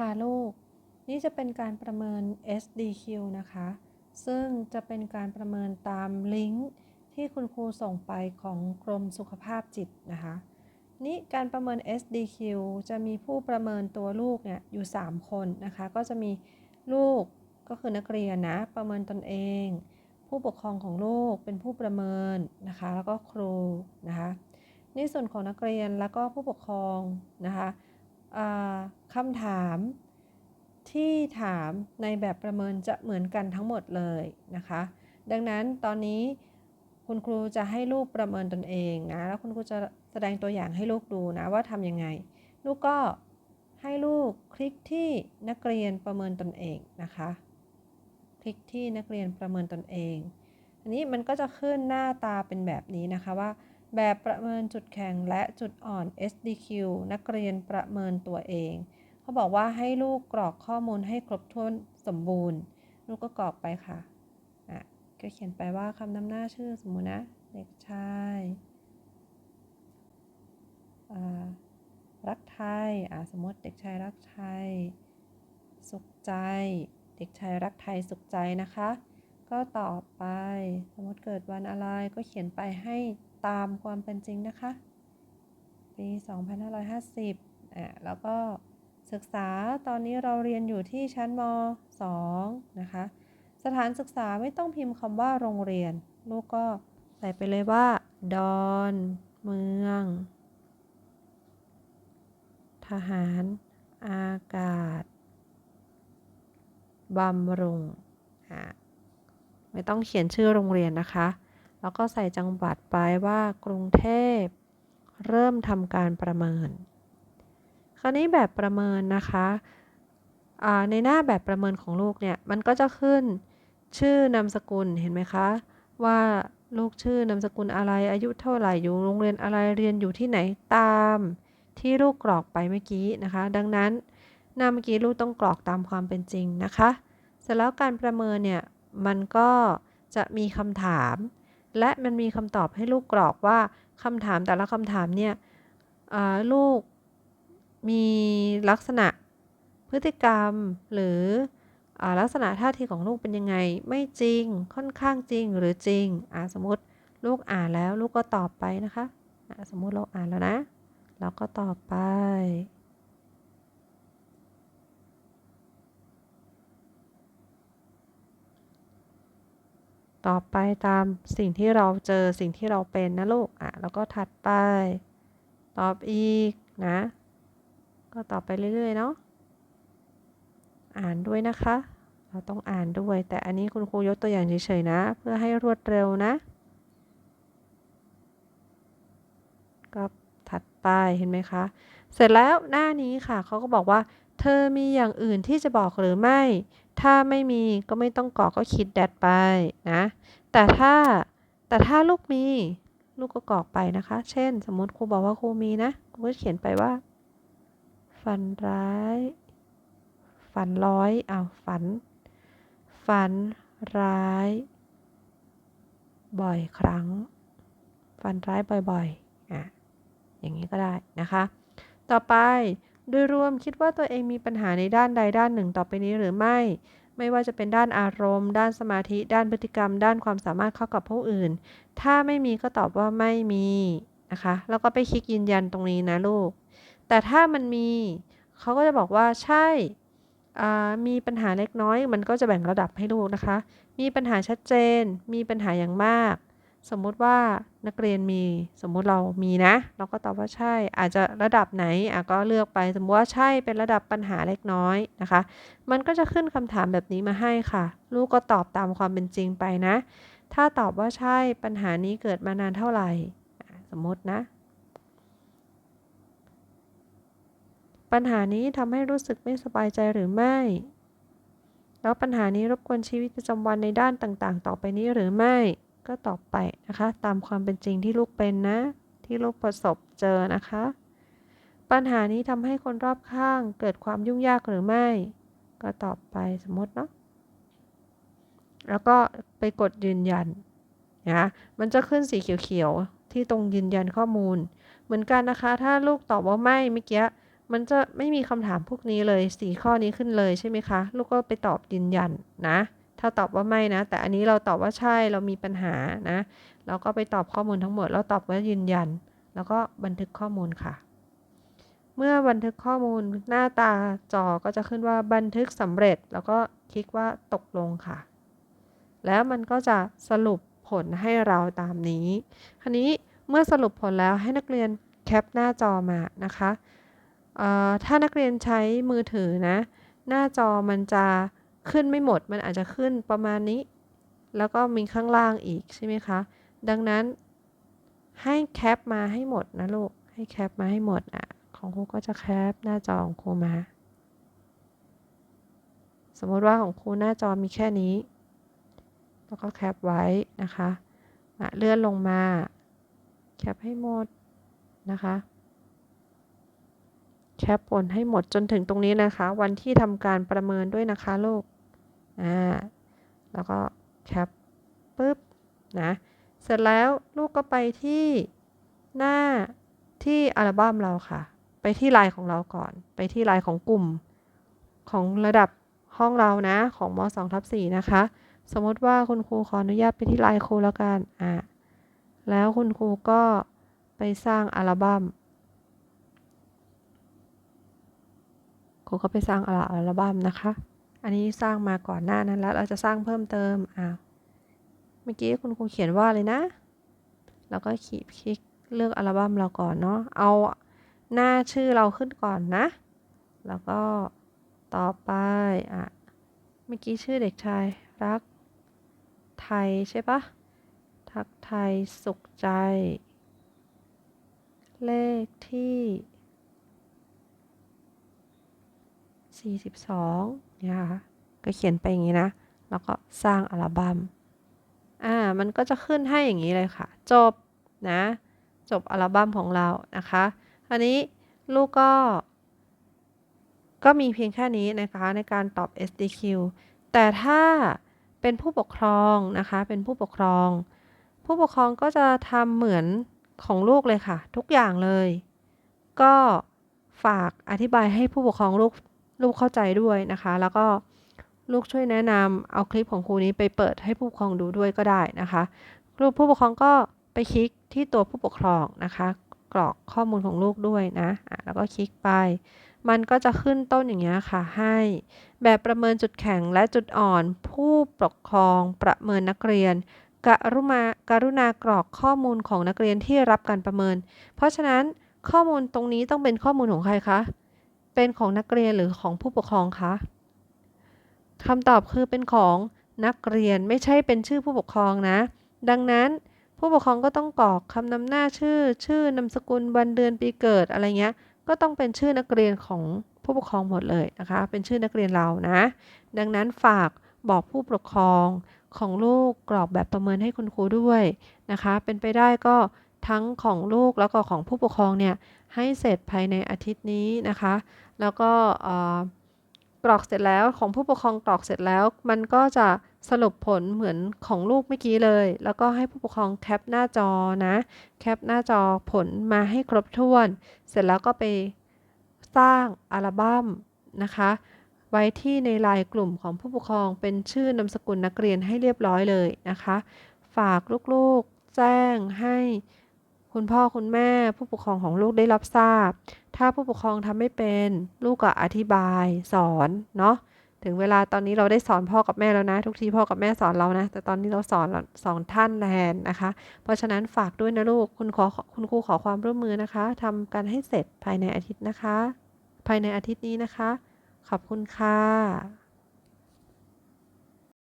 ค่ะลูก นี่จะเป็นการประเมิน SDQ นะคะ ซึ่งจะเป็นการประเมินตามลิงก์ที่คุณครูส่งไปของกรมสุขภาพจิตนะคะ นี่การประเมิน SDQ จะมีผู้ประเมินตัวลูกเนี่ยอยู่ 3 คนนะคะ ก็จะมีลูกก็คือนักเรียนนะ ประเมินตนเอง ผู้ปกครองของลูกเป็นผู้ประเมินนะคะ แล้วก็ครูนะคะในส่วนของนักเรียนแล้วก็ผู้ปกครองนะคะ คำถามที่ถามในแบบประเมินจะเหมือนกันทั้งหมดเลยนะคะ ดังนั้นตอนนี้คุณครูจะให้ลูกประเมินตนเองนะ แล้วคุณครูจะแสดงตัวอย่างให้ลูกดูนะว่าทำยังไง ลูกก็ให้ลูกคลิกที่นักเรียนประเมินตนเองนะคะ คลิกที่นักเรียนประเมินตนเอง อันนี้มันก็จะขึ้นหน้าตาเป็นแบบนี้นะคะว่า แบบประเมินจุดแข็งและจุดอ่อน SDQ นักเรียนประเมินตัวเอง เขาบอกว่าให้ลูกกรอกข้อมูลให้ครบถ้วนสมบูรณ์ ลูกก็กรอกไปค่ะอะ ก็เขียนไปว่าคำนำหน้าชื่อสมมุตินะ เด็กชายรักไทยอ่าสมมติเด็กชายรักไทย สุขใจ เด็กชายรักไทยสุขใจนะคะ ก็ต่อไป สมมติเกิดวันอะไรก็เขียนไปให้ ตามความเป็นจริงนะคะ ปี 2550อะแล้วก็ศึกษาตอนนี้เราเรียนอยู่ที่ชั้นม 2 นะคะ สถานศึกษาไม่ต้องพิมพ์คำว่าโรงเรียน ลูกก็ใส่ไปเลยว่า ดอน เมือง ทหาร อากาศบำรุงอะไม่ต้องเขียนชื่อโรงเรียนนะคะ แล้วก็ใส่จังหวัดไปว่ากรุงเทพ เริ่มทำการประเมิน คราวนี้แบบประเมินนะคะในหน้าแบบประเมินของลูกเนี่ยมันก็จะขึ้นชื่อนามสกุลเห็นไหมคะ ว่าลูกชื่อนามสกุลอะไรอายุเท่าไหร่อยู่โรงเรียนอะไรเรียนอยู่ที่ไหนตาม ที่ลูกกรอกไปเมื่อกี้นะคะ ดังนั้นหน้าเมื่อกี้ลูกต้องกรอกตามความเป็นจริงนะคะ เสร็จแล้วการประเมินเนี่ยมันก็จะมีคำถาม และมันมีคำตอบให้ลูกกรอกว่าคำถามแต่ละคำถามเนี่ยลูกมีลักษณะพฤติกรรมหรืออลักษณะท่าทีของลูกเป็นยังไง ไม่จริงค่อนข้างจริงหรือจริงอสมมติลูกอ่านแล้วลูกก็ตอบไปนะคะ สมมุติเราอ่านแล้วนะ เราก็ตอบไป ต่อไปตามสิ่งที่เราเจอสิ่งที่เราเป็นนะลูกอะแล้วก็ถัดไป ตอบอีกนะ ก็ตอบไปเรื่อยๆเนาะอ่านด้วยนะคะ เราต้องอ่านด้วย แต่อันนี้คุณครูยกตัวอย่างเฉยๆนะ เพื่อให้รวดเร็วนะ ก็ถัดไปเห็นไหมคะ เสร็จแล้วหน้านี้ค่ะเขาก็บอกว่า เธอมีอย่างอื่นที่จะบอกหรือไม่ ถ้าไม่มีก็ไม่ต้องกรอกก็คิดแดดไปนะ แต่ถ้าแต่ถ้าลูกมี ลูกก็กรอกไปนะคะ เช่น สมมติครูบอกว่าครูมีนะครูก็เขียนไปว่า ฝันร้าย ฝันร้อยอ้าวฝัน ฝันร้าย บ่อยครั้ง ฝันร้ายบ่อยๆอะอย่างนี้ก็ได้นะคะ ต่อไป โดยรวมคิดว่าตัวเองมีปัญหาในด้านใดด้านหนึ่งต่อไปนี้หรือไม่ ไม่ว่าจะเป็นด้านอารมณ์ ด้านสมาธิ ด้านพฤติกรรม ด้านความสามารถเข้ากับผู้อื่น ถ้าไม่มีก็ตอบว่าไม่มีนะคะ แล้วก็ไปคลิกยืนยันตรงนี้นะลูก แต่ถ้ามันมีเขาก็จะบอกว่าใช่มีปัญหาเล็กน้อย มันก็จะแบ่งระดับให้ลูกนะคะ มีปัญหาชัดเจน มีปัญหาอย่างมาก สมมุติว่านักเรียนมีสมมุติเรามีนะ เราก็ตอบว่าใช่ อาจจะระดับไหนอะก็เลือกไป สมมติว่าใช่เป็นระดับปัญหาเล็กน้อยนะคะ มันก็จะขึ้นคำถามแบบนี้มาให้ค่ะ ลูกก็ตอบตามความเป็นจริงไปนะ ถ้าตอบว่าใช่ปัญหานี้เกิดมานานเท่าไหร่ สมมตินะ ปัญหานี้ทำให้รู้สึกไม่สบายใจหรือไม่ แล้วปัญหานี้รบกวนชีวิตประจำวันในด้านต่างๆ ต่อไปนี้หรือไม่ ก็ตอบไปนะคะ ตามความเป็นจริงที่ลูกเป็นนะ ที่ลูกประสบเจอนะคะ ปัญหานี้ทำให้คนรอบข้างเกิดความยุ่งยากหรือไม่ ก็ตอบไปสมมติเนาะแล้วก็ไปกดยืนยันนะมันจะขึ้นสีเขียวๆ ที่ตรงยืนยันข้อมูล เหมือนกันนะคะ ถ้าลูกตอบว่าไม่เมื่อกี้มันจะไม่มีคำถามพวกนี้เลยสี่ข้อนี้ขึ้นเลยใช่ไหมคะ ลูกก็ไปตอบยืนยันนะ ถ้าตอบว่าไม่นะ แต่อันนี้เราตอบว่าใช่เรามีปัญหานะ เราก็ไปตอบข้อมูลทั้งหมดแล้วตอบว่ายืนยัน แล้วก็บันทึกข้อมูลค่ะ เมื่อบันทึกข้อมูลหน้าตาจอก็จะขึ้นว่าบันทึกสำเร็จ แล้วก็คลิกว่าตกลงค่ะ แล้วมันก็จะสรุปผลให้เราตามนี้คราวนี้เมื่อสรุปผลแล้วให้นักเรียนแคปหน้าจอมานะคะถ้านักเรียนใช้มือถือนะ หน้าจอมันจะ ขึ้นไม่หมดมันอาจจะขึ้นประมาณนี้ แล้วก็มีข้างล่างอีกใช่ไหมคะ ดังนั้นให้แคปมาให้หมดนะลูก ให้แคปมาให้หมดอะ ของครูก็จะแคปหน้าจอของครูมา สมมติว่าของครูหน้าจอมีแค่นี้ แล้วก็แคปไว้นะคะ เลื่อนลงมา แคปให้หมดนะคะ แคปผลให้หมดจนถึงตรงนี้นะคะ วันที่ทำการประเมินด้วยนะคะลูกอ่าแล้วก็แคปปุ๊บนะเสร็จแล้วลูกก็ไปที่หน้าที่อัลบั้มเราค่ะ ไปที่ไลน์ของเราก่อน ไปที่ไลน์ของกลุ่ม ของระดับห้องเรานะของม2ทับ4นะคะ สมมติว่าคุณครูขออนุญาตไปที่ไลน์ครูแล้วกันอ่าแล้วคุณครูก็ไปสร้างอัลบั้ม ครูก็ไปสร้างอัลบั้มนะคะ อันนี้สร้างมาก่อนหน้านั้นแล้วเราจะสร้างเพิ่มเติมอ่าเมื่อกี้คุณครูเขียนว่าเลยนะ แล้วก็คลิกเลือกอัลบั้มเราก่อนเนาะเอาหน้าชื่อเราขึ้นก่อนนะ แล้วก็ต่อไปอะเมื่อกี้ชื่อเด็กชายรักไทยใช่ปะทักไทยสุขใจ เลขที่ 42เนี่ยค่ะก็เขียนไปอย่างนี้นะ แล้วก็สร้างอัลบัม้มอ่ามันก็จะขึ้นให้อย่างนี้เลยค่ะ จบนะ จบอัลบั้มของเรานะคะอันนี้ลูกก็ ก็มีเพียงแค่นี้นะคะในการตอบ SDQ แต่ถ้าเป็นผู้ปกครองนะคะ เป็นผู้ปกครอง ผู้ปกครองก็จะทำเหมือนของลูกเลยค่ะ ทุกอย่างเลย ก็ฝากอธิบายให้ผู้ปกครองลูก ลูกเข้าใจด้วยนะคะ แล้วก็ลูกช่วยแนะนำเอาคลิปของครูนี้ไปเปิดให้ผู้ปกครองดูด้วยก็ได้นะคะลูกผู้ปกครองก็ไปคลิกที่ตัวผู้ปกครองนะคะ กรอกข้อมูลของลูกด้วยนะะแล้วก็คลิกไป มันก็จะขึ้นต้นอย่างเงี้ยค่ะ ให้แบบประเมินจุดแข็งและจุดอ่อน ผู้ปกครองประเมินนักเรียนกรุณาการุณากรอกข้อมูลของนักเรียนที่รับการประเมิน เพราะฉะนั้นข้อมูลตรงนี้ต้องเป็นข้อมูลของใครคะ เป็นของนักเรียนหรือของผู้ปกครองคะคำตอบคือเป็นของนักเรียนไม่ใช่เป็นชื่อผู้ปกครองนะ ดังนั้นผู้ปกครองก็ต้องกรอกคำนำหน้าชื่อ ชื่อนามสกุลวันเดือนปีเกิดอะไรเงี้ย ก็ต้องเป็นชื่อนักเรียนของผู้ปกครองหมดเลยนะคะ เป็นชื่อนักเรียนเรานะ ดังนั้นฝากบอกผู้ปกครองของลูกกรอกแบบประเมินให้คุณครูด้วยนะคะ เป็นไปได้ก็ ทั้งของลูกแล้วก็ของผู้ปกครองเนี่ยให้เสร็จภายในอาทิตย์นี้นะคะ แล้วก็กรอกเสร็จแล้วของผู้ปกครองกรอกเสร็จแล้ว มันก็จะสรุปผลเหมือนของลูกเมื่อกี้เลย แล้วก็ให้ผู้ปกครองแคปหน้าจอนะแคปหน้าจอผลมาให้ครบถ้วน เสร็จแล้วก็ไปสร้างอัลบั้มนะคะไว้ที่ในไลน์กลุ่มของผู้ปกครองเป็นชื่อนามสกุลนักเรียนให้เรียบร้อยเลยนะคะ ฝากลูกๆแจ้งให้ คุณพ่อคุณแม่ผู้ปกครองของลูกได้รับทราบ ถ้าผู้ปกครองทำไม่เป็น ลูกก็อธิบาย สอนเนาะถึงเวลาตอนนี้เราได้สอนพ่อกับแม่แล้วนะ ทุกทีพ่อกับแม่สอนเรานะ แต่ตอนนี้เราสอนสอนท่านแทนนะคะ เพราะฉะนั้นฝากด้วยนะลูกคุณขอคุณครูขอความร่วมมือนะคะทำการให้เสร็จภายในอาทิตย์นะคะ ภายในอาทิตย์นี้นะคะ ขอบคุณค่ะ